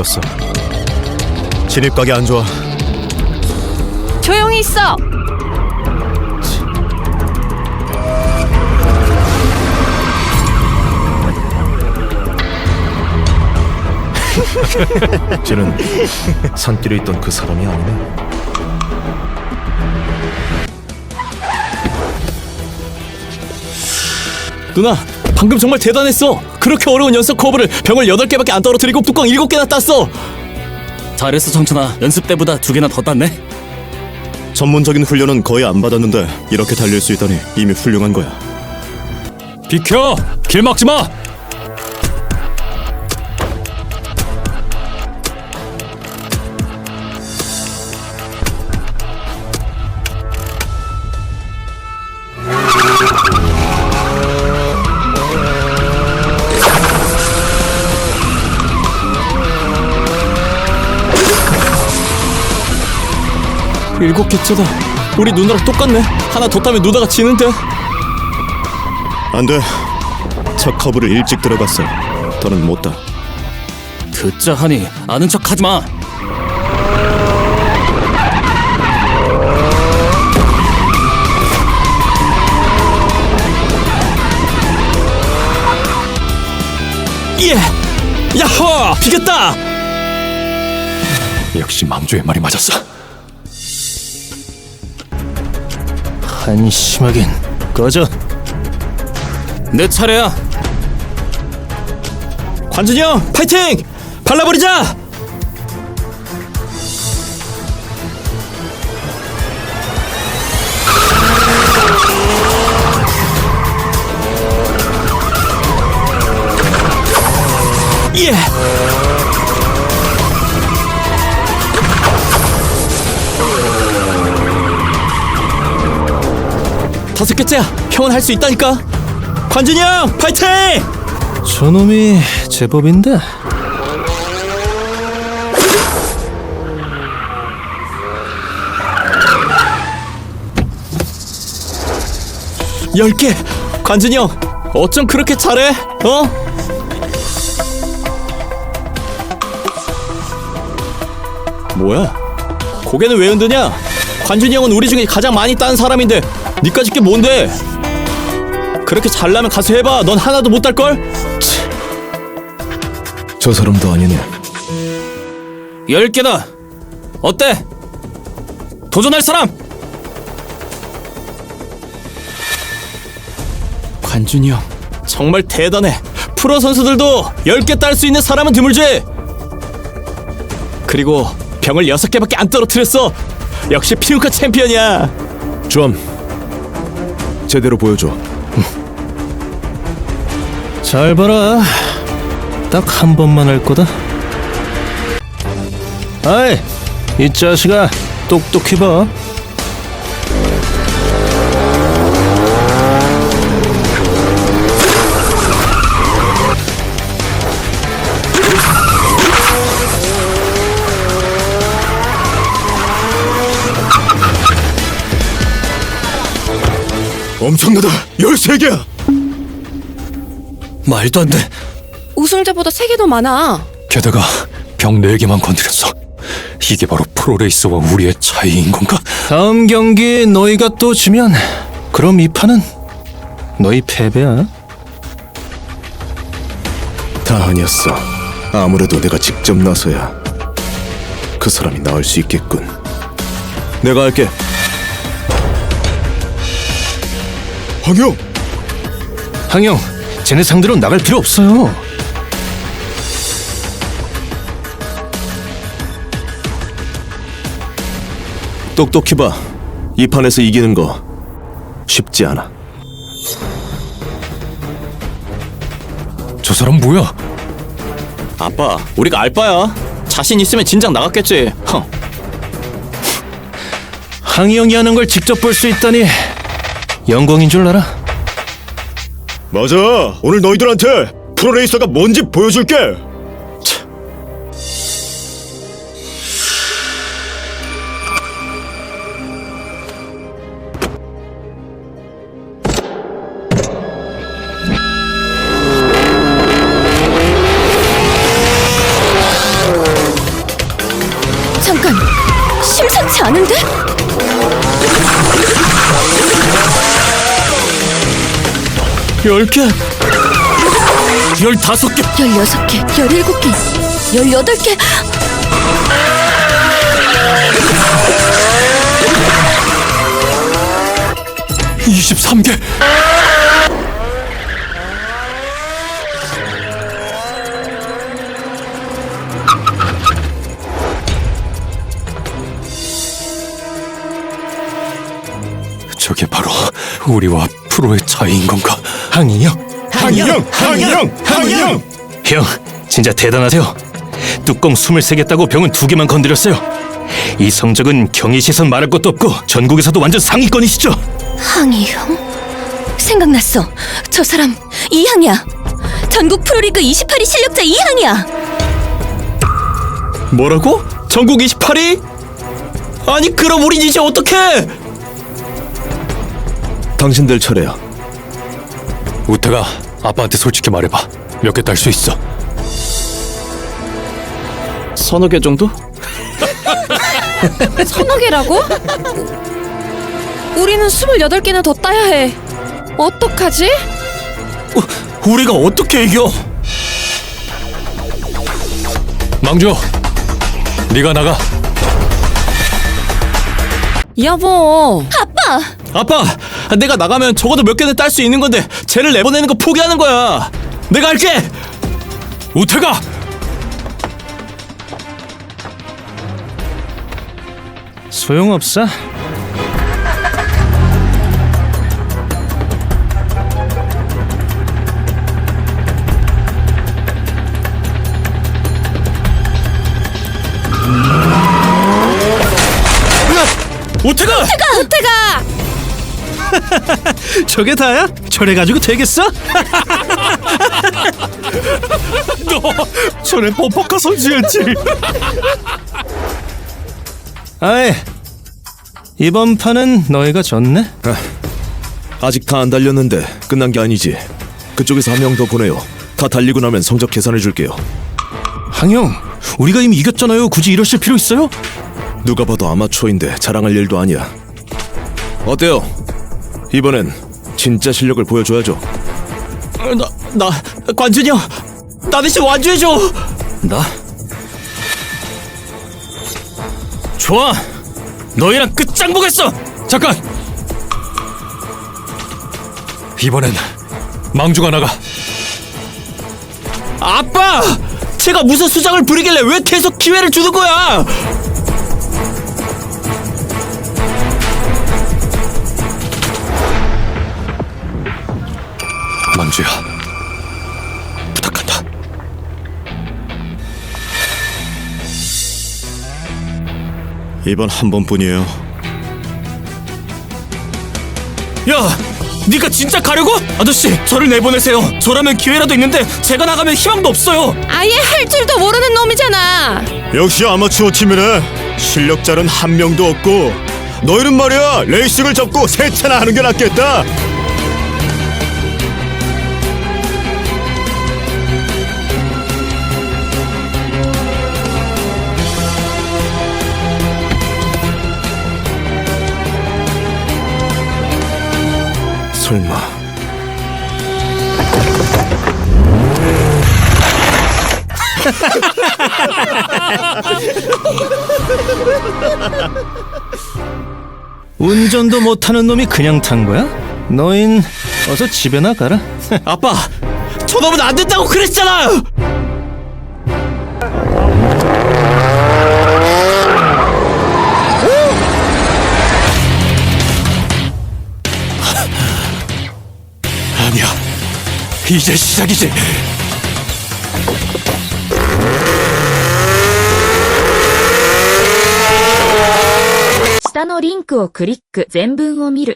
걸렸어. 진입각이 안 좋아. 조용히 있어. 쟤는 산길에 있던 그 사람이 아니네. 누나 방금 정말 대단했어. 그렇게 어려운 연습 커브를 병을 8개밖에 안 떨어뜨리고 뚜껑 7개나 땄어. 잘했어 정천아. 연습 때보다 두 개나 더 땄네. 전문적인 훈련은 거의 안 받았는데 이렇게 달릴 수 있다니 이미 훌륭한 거야. 비켜! 길 막지 마 일곱 개째다 우리 누나랑 똑같네 하나 더 따면 누나가 지는데 안 돼. 첫 커브를 일찍 들어갔어. 더는 못 따. 듣자 하니 아는 척 하지 마. 예! 야호! 비겼다! 역시 망조의 말이 맞았어. 한심하긴 꺼져 내 차례야 관준이 형 파이팅! 발라버리자! 예! 다섯 개째야 형은 할 수 있다니까 관준이 형 파이팅! 저놈이 제법인데 열 개 관준이 형 어쩜 그렇게 잘해? 어? 뭐야? 고개는 왜 흔드냐? 관준이 형은 우리 중에 가장 많이 딴 사람인데 니까짓 게 뭔데? 그렇게 잘나면 가서 해봐 넌 하나도 못 딸걸? 저 사람도 아니네. 열 개다 어때? 도전할 사람? 관준이 형 정말 대단해 프로 선수들도 10개 딸 수 있는 사람은 드물지 그리고 병을 6개밖에 안 떨어뜨렸어 역시 피우카 챔피언이야 좀 제대로 보여줘. 잘 봐라. 딱 한 번만 할 거다. 아이 이 자식아 똑똑히 봐 엄청나다. 13개야. 말도 안 돼 우승자보다 세개더 많아. 게다가 병 4개만 건드렸어. 이게 바로 프로레이서와 우리의 차이인 건가? 다음 경기 너희가 또 지면 그럼 이 판은 너희 패배야 다 아니었어. 아무래도 내가 직접 나서야 그 사람이 나을 수 있겠군. 내가 할게. 황영, 항영 쟤네 상대로 나갈 필요 없어요 똑똑히 봐. 이 판에서 이기는 거 쉽지 않아. 저 사람 뭐야? 아빠 우리가 알바야 자신 있으면 진작 나갔겠지 헝. 항영이 하는 걸 직접 볼 수 있다니 영광인 줄 알아? 맞아. 오늘 너희들한테 프로레이서가 뭔지 보여줄게. 잠깐, 심상치 않은데? 열 개, 열다섯 개. 16개, 17개, 18개. 이십삼 개 저게 바로 우리와 프로의 차이인 건가? 항이 형. 항이 형, 항이 형, 항이 형. 형, 진짜 대단하세요. 뚜껑 23개 따고 병은 두 개만 건드렸어요. 이 성적은 경희 시선 말할 것도 없고 전국에서도 완전 상위권이시죠. 항이 형? 생각났어. 저 사람 이항이야. 전국 프로리그 28위 실력자 이항이야. 뭐라고? 전국 28위? 아니 그럼 우린 이제 어떡해? 당신들 차례야. 우태가 아빠한테 솔직히 말해봐 몇 개 딸 수 있어 서너 개 정도? 서너 개라고? 우리는 28개나 더 따야 해. 어떡하지? 우리가 어떻게 이겨? 망조 네가 나가 여보. 아빠, 내가 나가면 적어도 몇 개는 딸 수 있는 건데 쟤를 내보내는 거 포기하는 거야. 내가 할게. 우태가 소용없어. 우태가! 우태가! 저게 다야? 저래 가지고 되겠어? 너 전에 버퍼카 선수였지. 아이, 이번 판은 너희가 졌네. 아직 다 안 달렸는데 끝난 게 아니지. 그쪽에서 한 명 더 보내요. 다 달리고 나면 성적 계산해 줄게요. 항영, 우리가 이미 이겼잖아요. 굳이 이러실 필요 있어요? 누가 봐도 아마추어인데 자랑할 일도 아니야. 어때요? 이번엔 진짜 실력을 보여줘야죠. 나, 나 관준이 형, 나 대신 완주해줘. 나? 좋아. 너희랑 끝장 보겠어. 잠깐 이번엔 망주가 나가 아빠, 제가 무슨 수작을 부리길래 왜 계속 기회를 주는 거야? 망주야 부탁한다 이번 한 번뿐이에요. 야, 네가 진짜 가려고? 아저씨, 저를 내보내세요. 저라면 기회라도 있는데 제가 나가면 희망도 없어요. 아예 할 줄도 모르는 놈이잖아. 역시 아마추어 팀이네. 실력자는 한 명도 없고 너희는 말이야 레이싱을 접고 세차나 하는 게 낫겠다. 설마 운전도 못하는 놈이 그냥 탄 거야? 너흰 어서 집에나 가라. 아빠, 저 놈은 안 된다고 그랬잖아. 아 이제 시작이지 下のリンクをクリック全文を見る